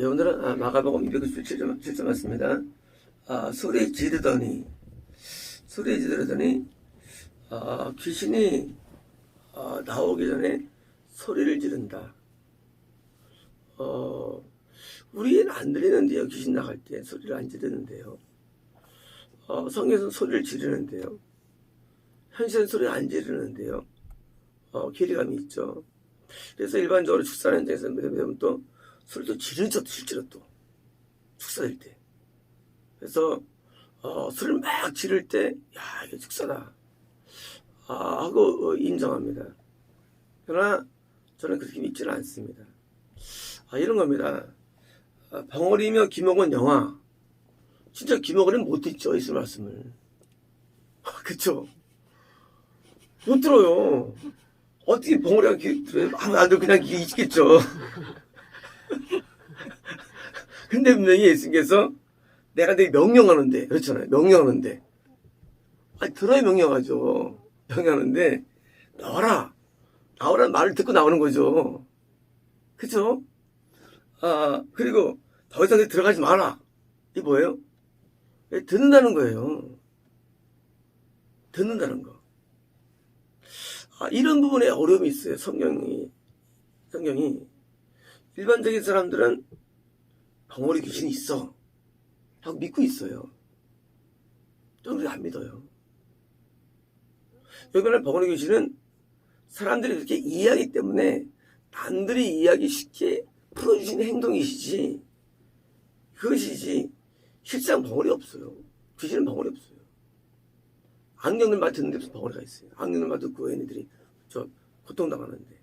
예, 오늘은 아, 마가복음 297점 7점 맞습니다. 아, 소리 지르더니 소리 지르더니 아, 귀신이 아, 나오기 전에 소리를 지른다. 어, 우리는 안 들리는데요. 귀신 나갈 때 소리를 안 지르는데요. 어, 성에서는 소리를 지르는데요. 현실은 소리를 안 지르는데요. 어, 괴리감이 있죠. 그래서 일반적으로 축사 현장에서 보면 또 소리도 지르죠, 실제로 또. 축사될 때. 그래서, 어, 소리를 막 지를 때, 야, 이게 축사다. 아, 하고 어, 인정합니다. 그러나 저는 그렇게 믿지는 않습니다. 아, 이런 겁니다. 아, 벙어리며 기목은 영화. 진짜 기목은 못 듣죠, 이 말씀을. 아, 그쵸? 못 들어요. 어떻게 벙어리가 기, 들어요? 아무 안 들고 그냥 귀 있겠죠. 근데 분명히 예수님께서 내가 내 명령하는데, 그렇잖아요. 명령하는데. 아니, 들어야 명령하죠. 명령하는데, 나와라. 나오라는 말을 듣고 나오는 거죠. 그쵸? 아, 그리고 더 이상 들어가지 마라. 이게 뭐예요? 예, 듣는다는 거예요. 듣는다는 거. 아, 이런 부분에 어려움이 있어요. 성경이. 성경이. 일반적인 사람들은 벙어리 귀신이 있어. 하고 믿고 있어요. 저는 안 믿어요. 여기는 벙어리 귀신은 사람들이 이렇게 이해하기 때문에 남들이 이해하기 쉽게 풀어주시는 행동이시지. 그것이지. 실상 벙어리 없어요. 귀신은 벙어리 없어요. 안경을 맡은 데서 벙어리가 있어요. 안경을 맡은 그 애들이 저 고통당하는데.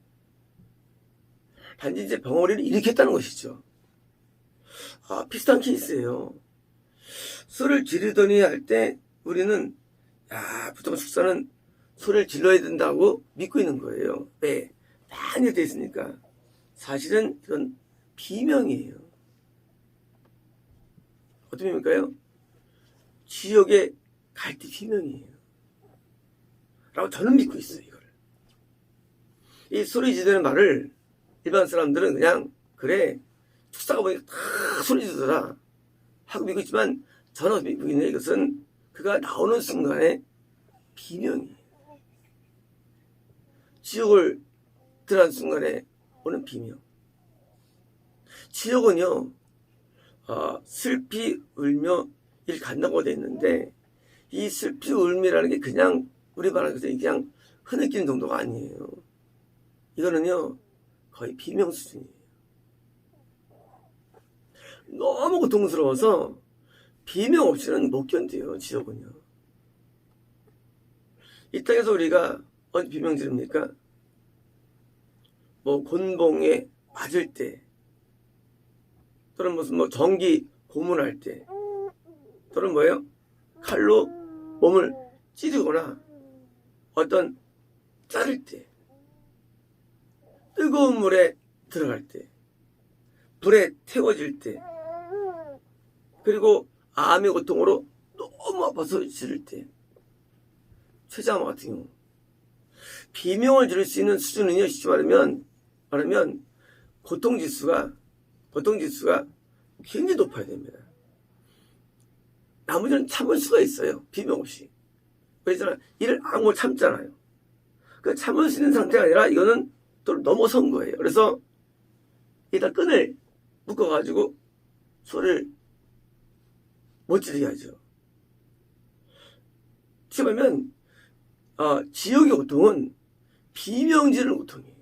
단지 이제 벙어리를 일으켰다는 것이죠. 아, 비슷한 케이스예요. 소리를 지르더니 할 때 우리는 야, 보통 축사는 소리를 질러야 된다고 믿고 있는 거예요. 왜? 많이 돼 있으니까. 사실은 이건 비명이에요. 어떤 비명일까요? 지옥에 갈때 비명이에요. 라고 저는 믿고 있어요, 이거를. 이 소리 지르는 말을 일반 사람들은 그냥, 그래, 축사가 보니까 다 소리 지르더라. 하고 믿고 있지만, 저는 믿고 있는 이것은 그가 나오는 순간에 비명이에요. 지옥을 들어간 순간에 오는 비명. 지옥은요, 어, 슬피 울며 일 간다고 되어 있는데, 이 슬피 울미라는 게 그냥 우리 말하는 그냥 흐느끼는 정도가 아니에요. 이거는요, 거의 비명 수준이에요. 너무 고통스러워서 비명 없이는 못 견뎌요, 지옥은요. 이 땅에서 우리가 어디 비명 지릅니까? 뭐 곤봉에 맞을 때 또는 무슨 뭐 전기 고문할 때 또는 뭐예요? 칼로 몸을 찌르거나 어떤 자를 때 뜨거운 물에 들어갈 때 불에 태워질 때 그리고 암의 고통으로 너무 아파서 지를 때 최자마 같은 경우 비명을 지를 수 있는 수준은요 쉽게 말하면 말하면 고통 지수가 고통 지수가 굉장히 높아야 됩니다. 나머지는 참을 수가 있어요. 비명 없이. 그래서 이를 아무 참잖아요. 그 참을 수 있는 상태가 아니라 이거는 또 넘어선 거예요. 그래서 이다 끈을 묶어가지고 소리를 못 지르게 하죠. 지금 보면 어, 지옥의 고통은 비명지르는 고통이에요.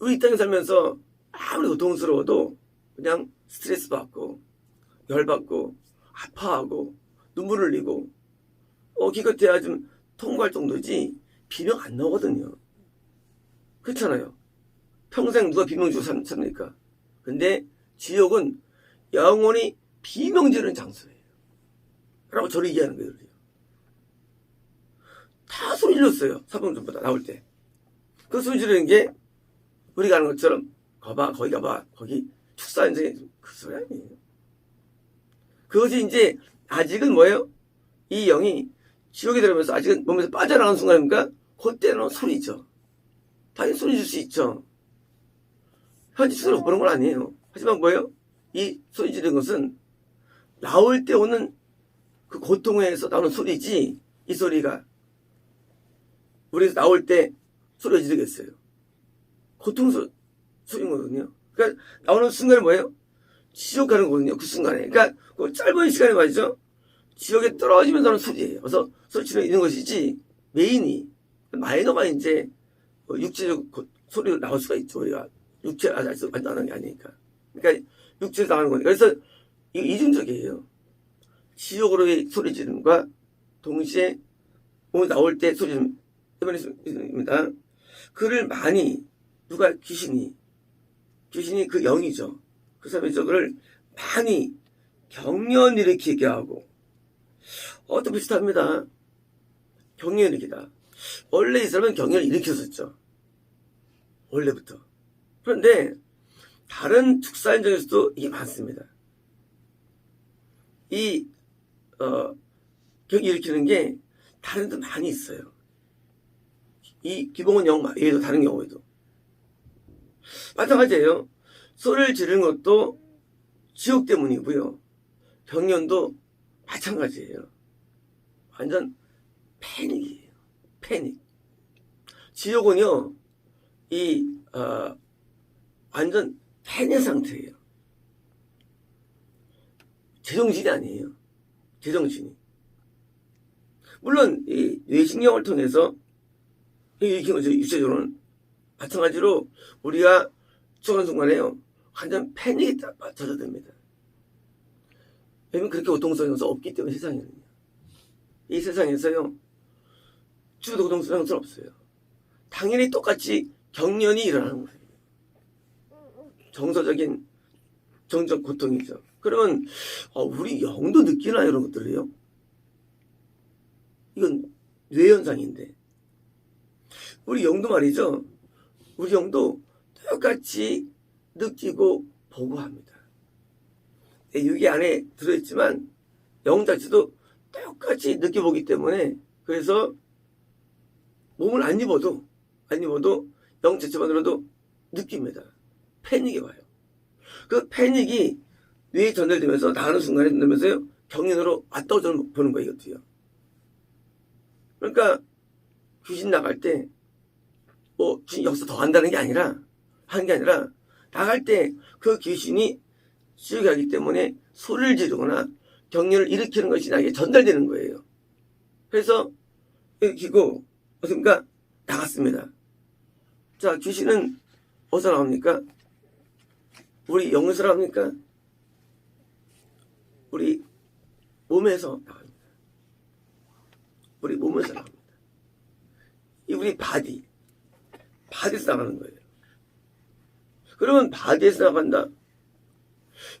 우리 이 땅에 살면서 아무리 고통스러워도 그냥 스트레스 받고 열받고 아파하고 눈물 흘리고 어 기껏해야 좀 통과할 정도지 비명 안 나오거든요. 그렇잖아요. 평생 누가 비명 주고 삽- 삽니까? 근데 지옥은 영원히 비명 지르는 장소예요. 라고 저를 얘기하는 거예요. 다 소리 질렀어요. 사범전보다 나올 때. 그 소리 지르는 게 우리가 아는 것처럼 거봐 거기 가봐 거기 축사 현장에 그 소리 아니에요. 그것이 이제 아직은 뭐예요? 이 영이 지옥에 들어가면서 아직은 몸에서 빠져나가는 순간입니까? 그때는 소리죠. 당연히 소리 줄수 있죠. 현지 못 보는 건 아니에요. 하지만 뭐예요? 이 지르는 것은 나올 때 오는 그 고통에서 나오는 소리지 이 소리가 우리에서 나올 때 소리 지르겠어요. 고통 소, 소리거든요. 그러니까 나오는 순간에 뭐예요? 지옥 가는 거거든요. 그 순간에. 그러니까 그 짧은 시간에 말이죠. 지옥에 떨어지면서 하는 소리예요. 그래서 소리 지르는 것이지 메인이 마이너가 이제 뭐 육체적 고- 소리로 나올 수가 있죠. 우리가 육체 아직 완전한 게 아니니까. 그러니까 육체에서 나가는 거니까. 그래서 이거 이중적이에요. 지옥으로의 소리 지름과 동시에 몸 나올 때 소리 지름 해버렸습니다. 그를 많이 누가 귀신이 귀신이 그 영이죠. 그 사람이 저거를 많이 경련 일으키게 하고 어또 비슷합니다. 경련 일으키다. 원래 이 사람은 경련을 일으켰었죠. 원래부터. 그런데 다른 축사인 중에서도 이게 많습니다. 이 어, 경 일으키는 게 다른 데 많이 있어요. 이 기본은 영 외에도 다른 경우에도 마찬가지예요. 소리를 지르는 것도 지옥 때문이고요. 경련도 마찬가지예요. 완전 패닉이에요. 패닉. 지옥은요, 이, 어, 완전 패닉 상태예요. 제정신이 아니에요. 제정신이. 물론, 이 뇌신경을 통해서 일으키는. 육체적으로는. 마찬가지로 우리가 추한 순간에요. 완전 패닉이 딱 젖어듭니다. 왜냐면 그렇게 고통스러운 없기 때문에 세상에는요. 이 세상에서요. 주도 고통스러운 없어요. 당연히 똑같이 경련이 일어나는 거예요. 정서적인 정적 고통이죠. 그러면 어, 우리 영도 느끼나 이런 것들이요? 이건 뇌현상인데 우리 영도 말이죠. 우리 영도 똑같이 느끼고 보고 합니다. 네, 여기 안에 들어있지만 영 자체도 똑같이 느껴보기 때문에 그래서 몸을 안 입어도 안 입어도 영 자체만으로도 느낍니다. 패닉이 와요. 그 패닉이 뇌에 전달되면서 나가는 순간에 되면서요 경련으로 왔다 오다 보는 거예요 이것도요. 그러니까 귀신 나갈 때 뭐 귀신 여기서 더 한다는 게 아니라 하는 게 아니라 나갈 때 그 귀신이 가기 때문에 소리를 지르거나 경련을 일으키는 것이 나에게 전달되는 거예요. 그래서 일으키고 어떻습니까? 나갔습니다. 자 귀신은 어디서 나옵니까? 우리 영에서 나옵니까? 우리 몸에서 나갑니다. 우리 몸에서 나옵니다. 이 우리 바디, 바디에서 나가는 거예요. 그러면 바디에서 나간다?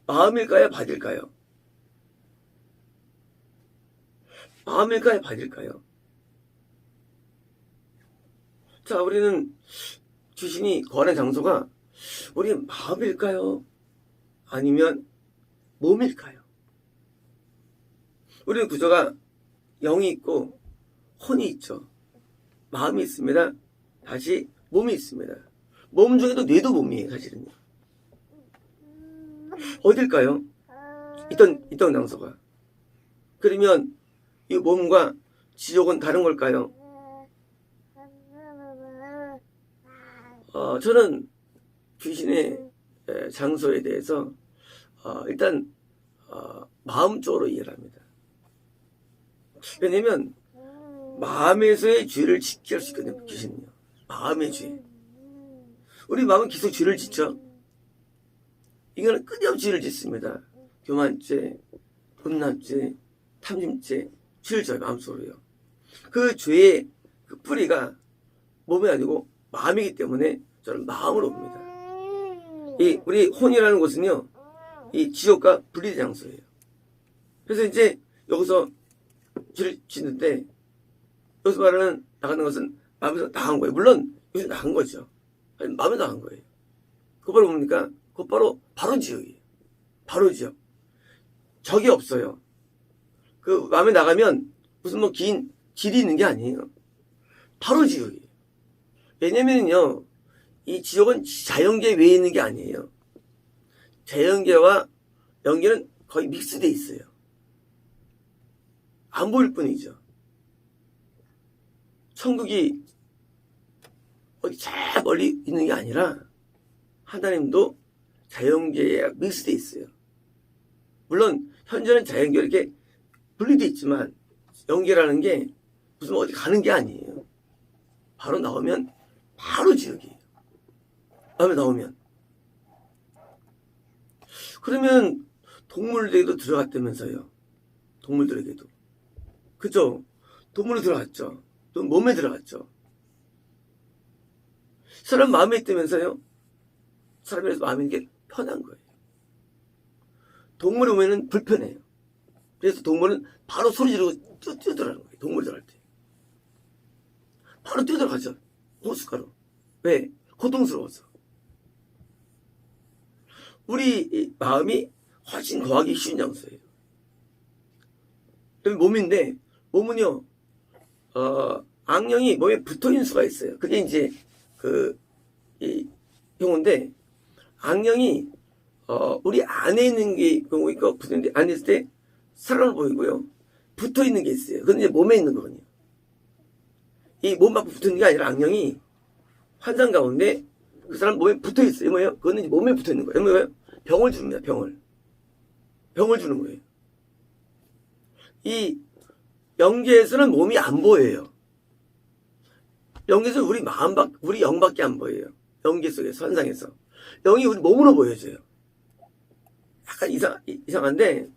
마음일까요? 바디일까요? 마음일까요? 바디일까요? 자, 우리는 귀신이 거하는 장소가 우리 마음일까요? 아니면 몸일까요? 우리는 구조가 영이 있고 혼이 있죠. 마음이 있습니다. 다시 몸이 있습니다. 몸 중에도 뇌도 몸이에요, 사실은요. 어딜까요? 있던, 있던 장소가. 그러면 이 몸과 지옥은 다른 걸까요? 어, 저는 귀신의 에, 장소에 대해서 어, 일단 어, 마음 쪽으로 이해를 합니다. 왜냐면 마음에서의 죄를 할수 있거든요. 귀신은요. 마음의 죄. 우리 마음은 계속 죄를 짓죠. 이거는 끊임없이 죄를 짓습니다. 교만죄, 혼납죄, 탐심죄, 죄를 져요. 마음속으로요. 그 죄의 그 뿌리가 몸이 아니고 마음이기 때문에 저는 마음으로 봅니다. 이 우리 혼이라는 곳은요, 이 지옥과 분리된 장소예요. 그래서 이제 여기서 죄를 짓는데 여기서 말하는 나가는 것은 마음에서 나간 거예요. 물론 여기서 나간 거죠. 아니, 마음에 나간 거예요. 곧바로 뭡니까? 곧바로 바로 지옥이에요. 바로 지옥. 적이 없어요. 그 마음에 나가면 무슨 뭐 긴 길이 있는 게 아니에요. 바로 지옥이에요. 왜냐면요 이 지옥은 자연계 외에 있는 게 아니에요. 자연계와 영계는 거의 믹스돼 있어요. 안 보일 뿐이죠. 천국이 어디 저 멀리 있는 게 아니라 하나님도 자연계에 믹스돼 있어요. 물론 현재는 자연계 이렇게 분리돼 있지만 영계라는 게 무슨 어디 가는 게 아니에요. 바로 나오면 바로 지옥이에요. 다음에 나오면 그러면 동물들에게도 들어갔다면서요. 동물들에게도 그죠? 동물에 들어갔죠. 또 몸에 들어갔죠. 사람 마음에 있다면서요. 사람이 마음에 있는 게 편한 거예요. 동물의 몸에는 불편해요. 그래서 동물은 바로 소리 지르고 뛰어, 뛰어들어가는 거예요. 동물 들어갈 때. 바로 뛰어들어가죠. 호숫가로. 왜? 고통스러워서. 우리 이 마음이 훨씬 거하기 쉬운 장소예요. 몸인데, 몸은요, 어, 악령이 몸에 붙어 있는 수가 있어요. 그게 이제, 그, 이, 용어인데, 악령이, 어, 우리 안에 있는 게 경우 있고, 붙어 있는데, 안에 있을 때, 사람을 보이고요. 붙어 있는 게 있어요. 그건 이제 몸에 있는 거거든요. 이 몸 앞에 있는 게 아니라 악령이 환상 가운데 그 사람 몸에 붙어 있어요. 뭐예요? 그거는 몸에 붙어 있는 거예요. 뭐예요? 병을 줍니다. 병을. 병을 주는 거예요. 이 영계에서는 몸이 안 보여요. 영계에서는 우리 마음 밖, 우리 영밖에 안 보여요. 영계 속에서, 환상에서. 영이 우리 몸으로 보여져요. 약간 이상, 이- 이상한데,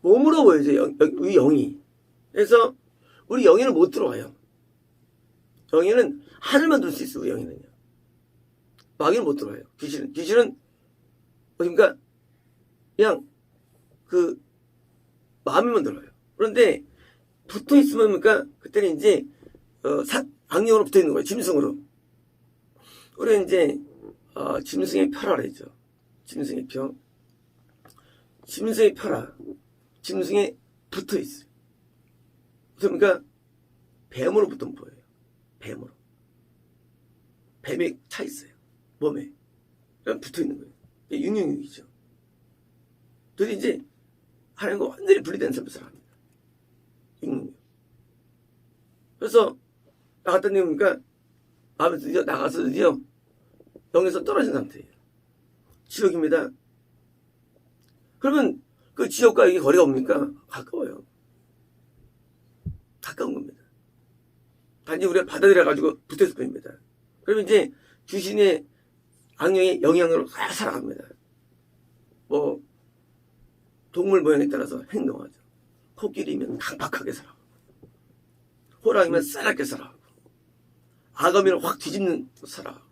몸으로 보여져요. 영, 영- 우리 영이. 그래서, 우리 영에는 못 들어와요. 영에는 하늘만 들을 수 있어요, 우리 영에는요. 마귀는 못 들어와요. 귀신은. 귀신은, 그러니까, 그냥, 그, 마음에만 들어와요. 그런데, 붙어 있으면, 그러니까, 그때는 이제, 어, 사, 악령으로 붙어 있는 거예요. 짐승으로. 우리 이제, 어, 짐승의 표라 그러죠. 짐승의 표. 짐승의 표라. 짐승에 붙어 있어요. 그러니까, 뱀으로 붙은 보여요. 뱀으로. 뱀이 차 있어요. 몸에. 붙어 있는 거예요. 윤영육이죠. 그래서 이제, 하나님과 완전히 분리된 삶을 살아갑니다. 육육. 그래서 나갔더니 보니까 마음에 드디어 나가서 드디어 영에서 떨어진 상태예요. 지옥입니다. 그러면 그 지옥과 이게 거리가 옵니까? 가까워요. 가까운 겁니다. 단지 우리가 받아들여 가지고 붙었을 뿐입니다. 그러면 이제 귀신의 악령의 영향으로 다 살아갑니다. 뭐 동물 모양에 따라서 행동하죠. 코끼리면 강박하게 살아가고 호랑이면 싸납게 살아가고 아가미를 확 뒤집는 살아가고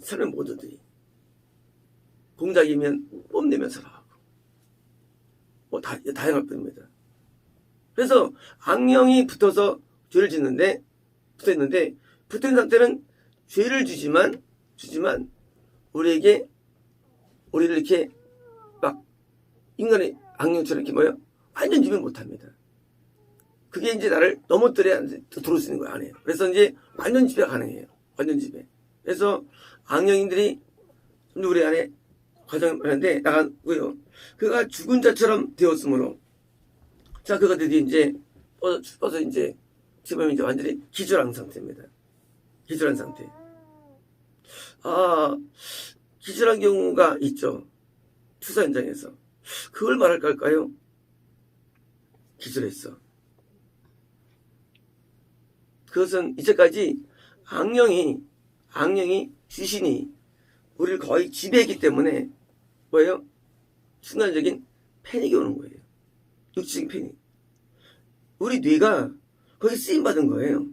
사람 모두들이 공작이면 뽐내면 살아가고 뭐 다, 다양할 뿐입니다. 그래서 악령이 붙어서 죄를 짓는데 붙어 있는데 붙어있는 상태는 죄를 주지만 주지만 우리에게 우리를 이렇게 막 인간의 악령처럼 이렇게 뭐요 완전 지배 못합니다. 그게 이제 나를 넘어뜨려야 들어올 수 있는 거야, 안에. 그래서 이제 완전 지배가 가능해요. 완전 지배. 그래서 악령인들이 우리 안에 과정을 하는데 나가고요. 그가 죽은 자처럼 되었으므로 자, 그가 드디어 이제 뻗어, 뻗어 이제 지금 이제 완전히 기절한 상태입니다. 기절한 상태. 아, 기절한 경우가 있죠. 투사 현장에서. 그걸 말할 걸까요? 기절했어. 그것은 이제까지 악령이, 악령이, 귀신이 우리를 거의 지배했기 때문에 뭐예요? 순간적인 패닉이 오는 거예요. 육체적인 패닉. 우리 뇌가 거기 쓰임 받은 거예요.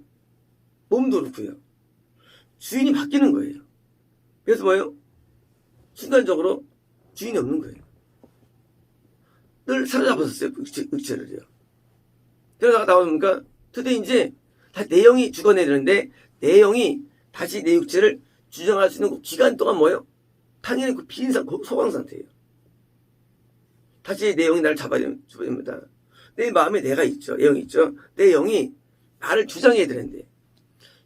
몸도 그렇고요. 주인이 바뀌는 거예요. 그래서 뭐예요? 순간적으로 주인이 없는 거예요. 늘 사로잡았었어요. 육체, 육체 를요. 그러다가 나오니까 드디어 이제 다 내용이 죽어내야 되는데 내용이 다시 내 육체를 주장할 수 있는 그 기간 동안 뭐예요? 당연히 그 빈상, 소강 상태예요. 다시 내 영이 나를 잡아야 됩니다. 내 마음에 내가 있죠. 영이 있죠. 내 영이 나를 주장해야 되는데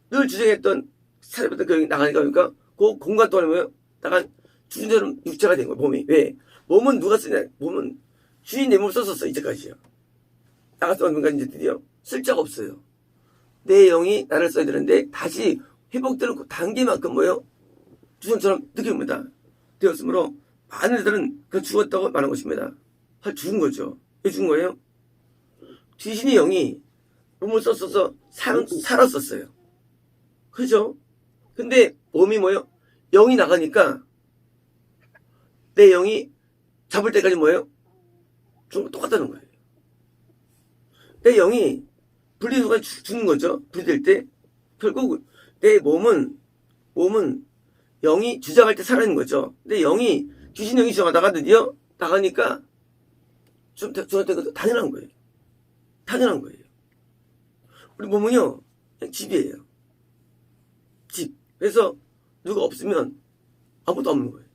늘 주장했던 사람부터 그 나가니까 그러니까 그 공간 동안에 뭐예요? 약간 주인처럼 육체가 된 거예요, 몸이. 왜? 몸은 누가 쓰냐? 몸은 주인 내 몸을 썼었어, 이제까지요. 나가 썼는 건 이제 드디어 쓸 자가 없어요. 내 영이 나를 써야 되는데 다시 회복되는 그 단계만큼 뭐예요? 주인처럼 느낍니다. 되었으므로 많은 애들은 그 죽었다고 말하는 것입니다. 할 죽은 거죠. 왜 죽은 거예요? 귀신의 영이 몸을 썼어서 살, 살았었어요. 그죠? 근데 몸이 뭐예요? 영이 나가니까 내 영이 잡을 때까지 뭐예요? 죽은 거 똑같다는 거예요. 내 영이 죽- 죽는 거죠. 분리될 때. 결국 내 몸은, 몸은 영이 주장할 때 살아있는 거죠. 근데 영이, 귀신 영이 주장하다가 드디어 나가니까 좀, 저한테 그 당연한 거예요. 당연한 거예요. 우리 몸은요, 그냥 집이에요. 집. 그래서 누가 없으면 아무것도 없는 거예요.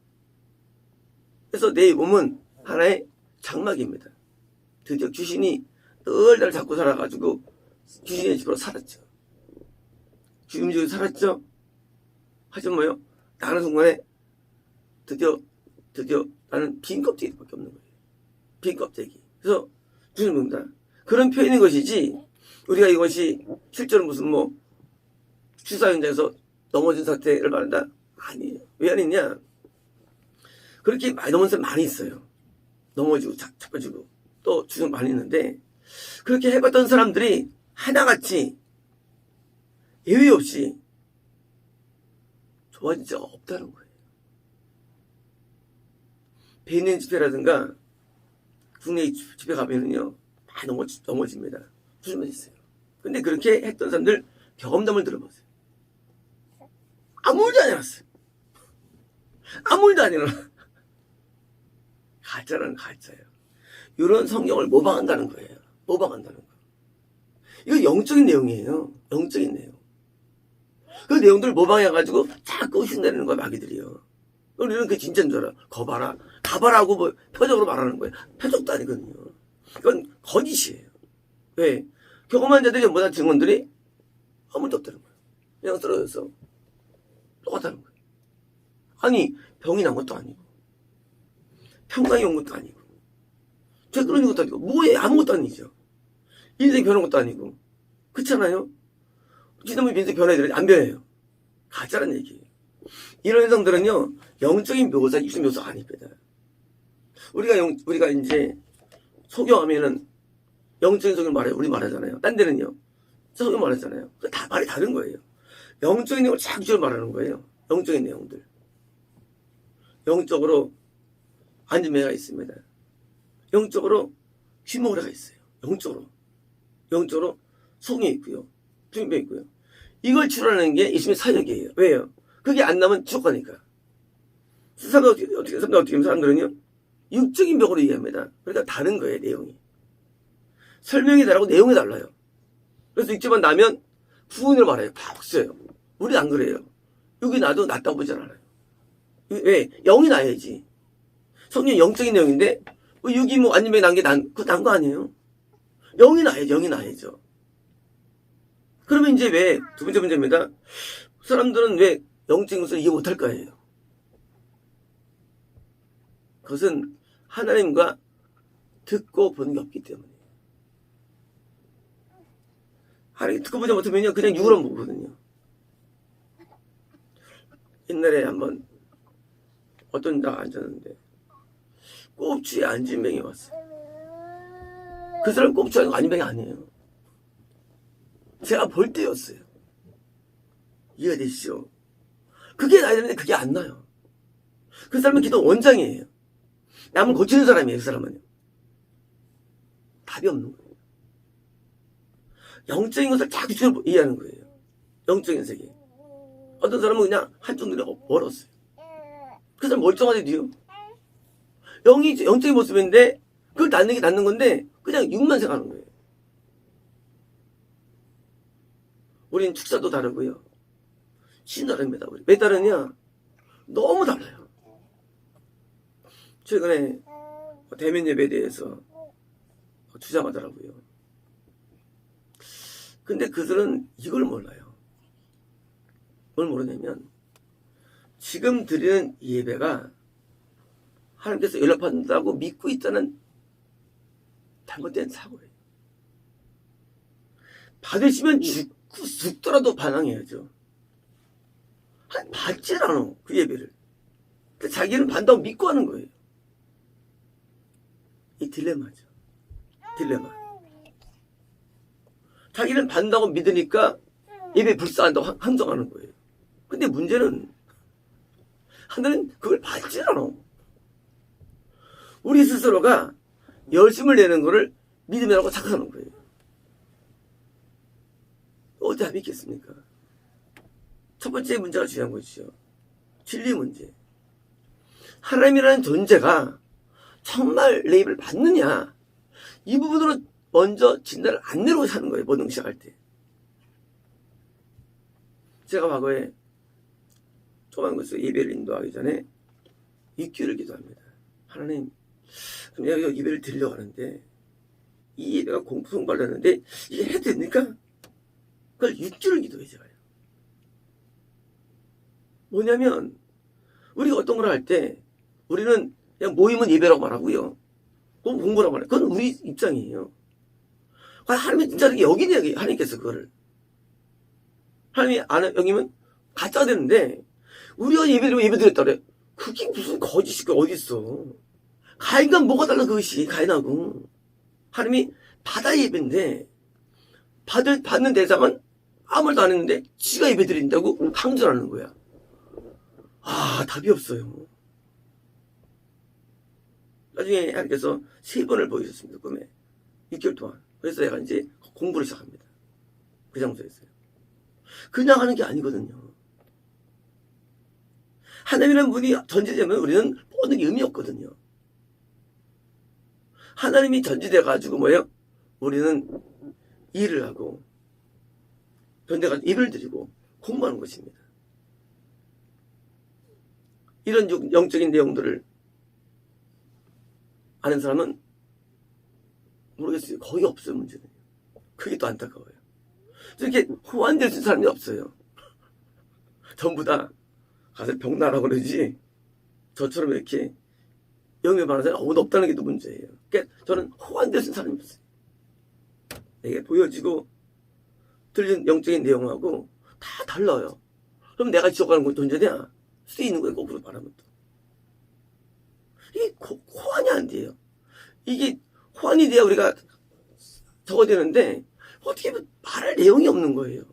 그래서 내 몸은 하나의 장막입니다. 드디어 귀신이 늘 나를 잡고 살아가지고 귀신의 집으로 살았죠. 귀신 집으로 살았죠. 하지만 뭐요? 나가는 순간에 드디어 드디어 나는 빈 껍데기밖에 없는 거예요. 빈 껍데기. 그래서 주님 봅니다. 그런 표현인 것이지 우리가 이것이 실제로 무슨 뭐 추사 현장에서 넘어진 사태를 말한다? 아니에요. 왜 아니냐? 그렇게 많이 넘어진 사람 많이 있어요. 넘어지고 자, 자빠지고 또 주변 많이 있는데 그렇게 해봤던 사람들이 하나같이 예외 없이 좋아진 적 없다는 거예요. 배는 집회라든가 국내 집회 가면은요 많이 넘어지, 넘어집니다. 조심해 있어요. 근데 그렇게 했던 사람들 경험담을 들어보세요. 아무 일도 안 일어났어요. 아무 일도 안 일어나. 가짜는 가짜예요. 이런 성경을 모방한다는 거예요. 모방한다는 거. 이거 영적인 내용이에요. 영적인 내용. 그 내용들을 모방해가지고 자꾸 흉내내는 거야, 마귀들이요. 우리는 그게 진짜인 줄 알아. 거봐라. 가봐라고 뭐 표적으로 말하는 거예요. 표적도 아니거든요. 이건 거짓이에요. 왜? 경험한 자들이 뭐다 증언들이 아무도 없다는 거예요. 그냥 쓰러져서 똑같다는 거예요. 아니, 병이 난 것도 아니고, 평강이 온 것도 아니고, 죄 끊어진 것도 아니고, 뭐에 아무것도 아니죠. 인생 변한 것도 아니고, 그렇잖아요? 지난번 인생 변해야 되는데 안 변해요. 가짜란 얘기예요. 이런 현상들은요, 영적인 묘사, 입술 묘사 아닙니다. 우리가 영, 우리가 이제 소경하면은 영적인 성경 말해요. 우리 말하잖아요. 딴 데는요. 성경 말하잖아요. 그다 말이 다른 거예요. 영적인 내용을 자꾸 말하는 거예요. 영적인 내용들. 영적으로 안전매가 있습니다. 영적으로 휘모래가 있어요. 영적으로. 영적으로 성이 있고요. 중병 있고요. 이걸 치료하는 게 예수님의 사역이에요. 왜요? 그게 안 나면 죽으니까. 사람들 어떻게, 어떻게, 어떻게 사람들은요? 육적인 병으로 이해합니다. 그러니까 다른 거예요, 내용이. 설명이 다르고 내용이 달라요. 그래서 육지만 나면 후원을 말해요. 다 없어요. 우리 안 그래요. 여기 나도 낫다고 보진 않아요. 왜? 영이 나야지. 성경 영적인 내용인데, 뭐 여기 뭐 안님에 난게 난, 그거 난 거 아니에요? 영이 나야죠, 영이 나야죠. 그러면 이제 왜, 두 번째 문제입니다. 사람들은 왜 영적인 것을 이해 못할 거예요? 그것은 하나님과 듣고 보는 게 없기 때문이에요. 하나님 듣고 보지 못하면요, 그냥 육으로 보거든요. 옛날에 한번 어떤 데 앉았는데, 꼽주에 안진병이 왔어요. 그 사람 아니고 안진병이 아니에요. 제가 볼 때였어요. 이해되시죠? 그게 나야 되는데 그게 안 나요. 그 사람은 기도 원장이에요. 남을 고치는 사람이에요, 그 사람은요. 답이 없는 거예요. 영적인 것을 자꾸 주로 이해하는 거예요. 영적인 세계. 어떤 사람은 그냥 한쪽 눈에 멀었어요. 그 사람 멀쩡하대도요. 영이 영적인 모습인데 그걸 낳는 게 낳는 건데 그냥 육만 생각하는 거예요. 우리는 축사도 다르고요. 신도 다릅니다. 우리. 왜 다르냐? 너무 달라요. 최근에 대면 예배에 대해서 주장하더라고요. 근데 그들은 이걸 몰라요. 뭘 모르냐면 지금 드리는 이 예배가 하나님께서 연락받는다고 믿고 있다는 잘못된 사고예요. 받으시면 죽, 죽더라도 반항해야죠. 아니, 받질 않아, 그 예배를. 근데 자기는 받다고 믿고 하는 거예요. 이 딜레마죠. 딜레마. 자기는 받는다고 믿으니까 예배 불사한다고 항- 항정하는 거예요. 근데 문제는 하늘은 그걸 받질 않아. 우리 스스로가 열심을 내는 거를 믿음이라고 착각하는 거예요. 어디 안 믿겠습니까? 첫 번째 문제가 중요한 것이죠. 진리 문제. 하나님이라는 존재가 정말 내 입을 받느냐 이 부분으로 먼저 진단을 안 내려고 하는 거예요. 모든 걸 시작할 때. 제가 과거에 조그만 것을 예배를 인도하기 전에 육규를 기도합니다. 하나님, 그럼 내가 여기 예배를 드리려고 하는데 이 예배가 공부성 발렸는데 이게 해도 됩니까? 그걸 육주를 기도해 제가요. 뭐냐면 우리가 어떤 걸 할 때 우리는 그냥 모임은 예배라고 말하고요. 그건 공부라고 말해요. 그건 우리 입장이에요. 아, 하나님이 진짜 여기네 여기 하나님께서 그거를 하나님이 안 여기면 가짜가 되는데 우리가 예배드리면 예배드렸다 그래. 그게 무슨 거짓이가 어디 있어? 가인과 뭐가 달라 그것이 가인하고 하나님이 바다 예배인데 받을 받는 대상은 아무 말도 안 했는데 지가 예배 드린다고 강조하는 거야. 아 답이 없어요. 나중에 하나님께서 세 번을 보여주셨습니다 꿈에 6개월 동안. 그래서 내가 이제 공부를 시작합니다. 그 장소에서요. 그냥 하는 게 아니거든요. 하나님이라는 분이 전제되면 우리는 모든 게 의미 없거든요. 하나님이 전제돼 가지고 뭐예요? 우리는 일을 하고 그런데가 입을 드리고 공부하는 것입니다. 이런 육- 영적인 내용들을 아는 사람은 모르겠어요. 거의 없어요, 문제는. 그게 또 안타까워요. 이렇게 호환될 수 있는 사람이 없어요. 전부 다 가서 병나라고 그러지 저처럼 이렇게 영에 많은 사람이 아무도 없다는 게 또 문제예요. 그러니까 저는 호환될 수 있는 사람이 없어요. 이게 보여지고 들리는 영적인 내용하고 다 달라요. 그럼 내가 지어가는 건 존재냐? 쓰이는 거예요, 거꾸로 말하면 또. 이게 호- 호환이 안 돼요. 이게 호환이 돼야 우리가 적어야 되는데 어떻게 보면 말할 내용이 없는 거예요.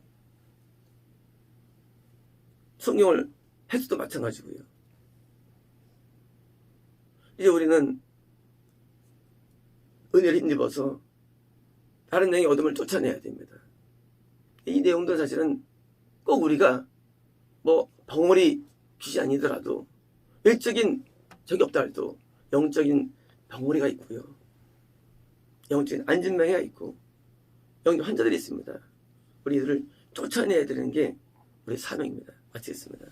성경을 해서도 마찬가지고요. 이제 우리는 은혜를 힘입어서 다른 영의 어둠을 쫓아내야 됩니다. 이 내용도 사실은 꼭 우리가 뭐 벙어리 귀신이 아니더라도 일적인 해도 영적인 벙어리가 있고요. 영적인 안진뱅이가 있고 영적 환자들이 있습니다. 우리 이들을 쫓아내야 되는 게 우리 사명입니다. 마치겠습니다.